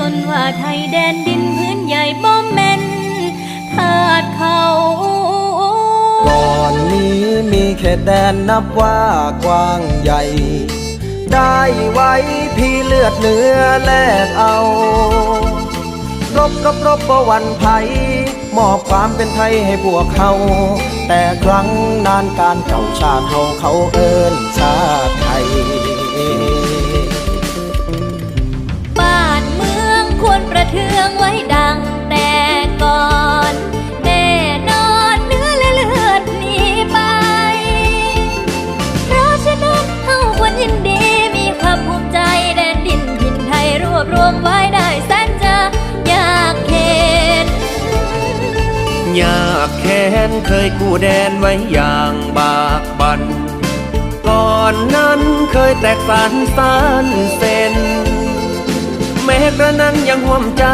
ตนว่าไทยแดนดินพื้นใหญ่บ่แม่นทาดเขาก่อนนี้มีเขตแดนนับว่ากว้างใหญ่ ได้ไว้พี่เลือดเนื้อแลกเอารบรบรบบ่หวันไผมอบความเป็นไทยให้พวกเขา แต่ครั้งนานการเก่าชาติเฮาเขาเอิ้นชาติไทย องไว้ดังแต่ก่อนแน่นอนเนื้อและเลือดหนีไป เพราะฉะนั้นเฮาควรยินดีมีความภูมิใจแดนดินถิ่นไทยรวบรวมไว้ได้แสนจะยากเข็นอยากแค้นเคยกู้แดนไว้อย่างบากบันก่อนนั้นเคยแตกสานสานเส้น กระนั้นยังห่วมใจ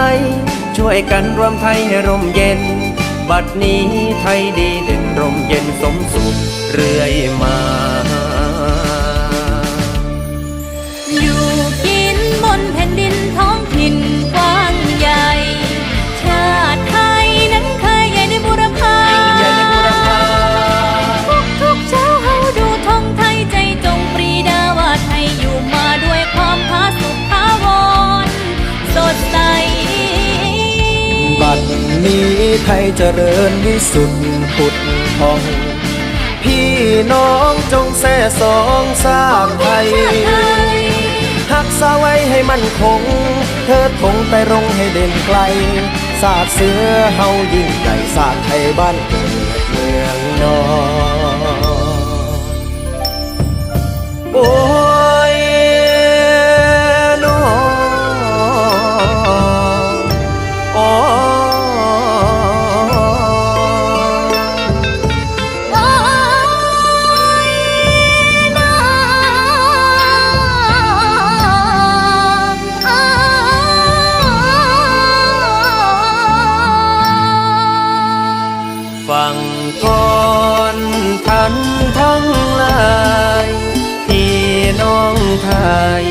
ช่วยกันรวมไทยให้ร่มเย็น บัดนี้ไทยดีเด่นร่มเย็นสมสุขเรื่อยมา ไทยเจริญวิสุทธิ์ผุดพอง พี่น้องจงแส่สองสร้างไทยหักษาไว้ให้มันคง เธอทงไปรงให้เด่นไกลสาดเสือเฮายิ่งใหญ่สาดไทยบ้านเกิดเมืองนอนโอ้ น้องไทย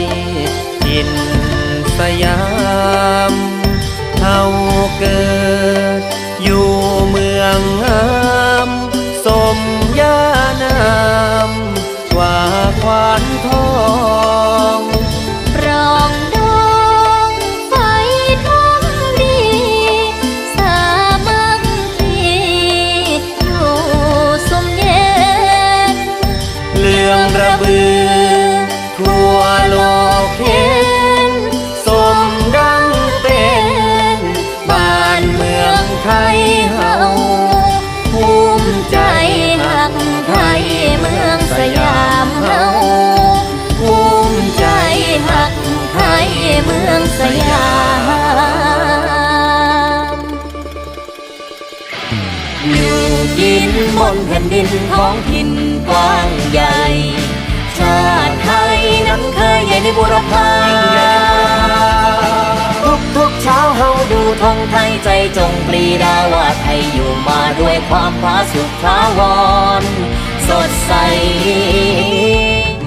กินสยามเฮาเกิดอยู่เมือง นบนแผ่นดินท้องถิ่นกว้างใหญ่ ชาติไทยนั้นเคยใหญ่ในบุรพาทุกทุกเช้าเฮาดูธงไทยใจจงปรีดาว่าไทยอยู่มาด้วยความผาสุกถาวร สดใส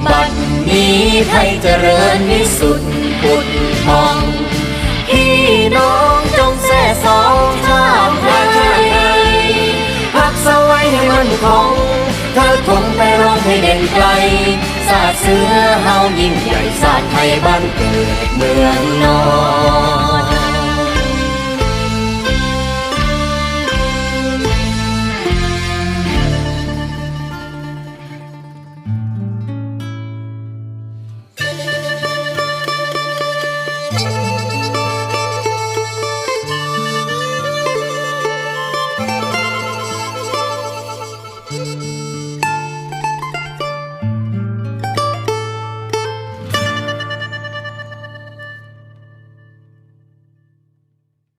บัดนี้ไทยเจริญวิสุท ให้เด่นไกลสาดเสือเฮายิ่งใหญ่สาดไทยบ้านเกิดเมืองนอน